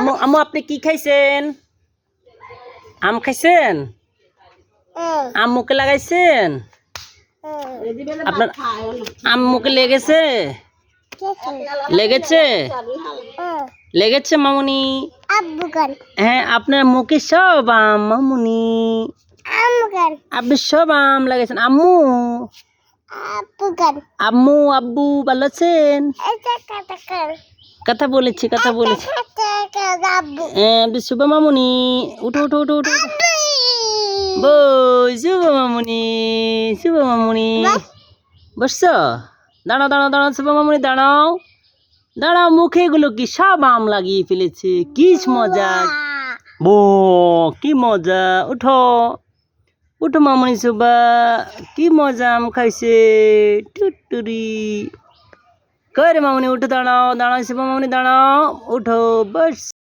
আম্মু আম্মু আপনি কি খাইছেন? আম খাইছেন? আম্মুকে লাগাইছেন? আপনার আম্মুকে লেগেছে? লেগেছে? লেগেছে মামুনি? হ্যাঁ আপনার মুখে সব আম মামুনি। আপনি সব আম লাগাইছেন। আম্মু? আম্মু আব্বু ভালো আছেন? কথা বলেছি কথা বলেছি। শুভ মামুনি। উঠো উঠো উঠো উঠো। বই শুভ মামুনি শুভ মামুনি। বসছ? দাঁড়াও দাঁড়াও দাঁড়াও শুভ মামুনি দাঁড়াও। দাঁড়াও মুখে এগুলো কি সব আম লাগিয়ে ফেলেছে? কি মজা। বো কি মজা। উঠো। উঠো মামুনি সুবা কি মজা আম খাইছে? টুটুরি। কই রে মামনি উঠে দাঁড়াও দাঁড়াও শুভ মামনি দাঁড়াও উঠো বস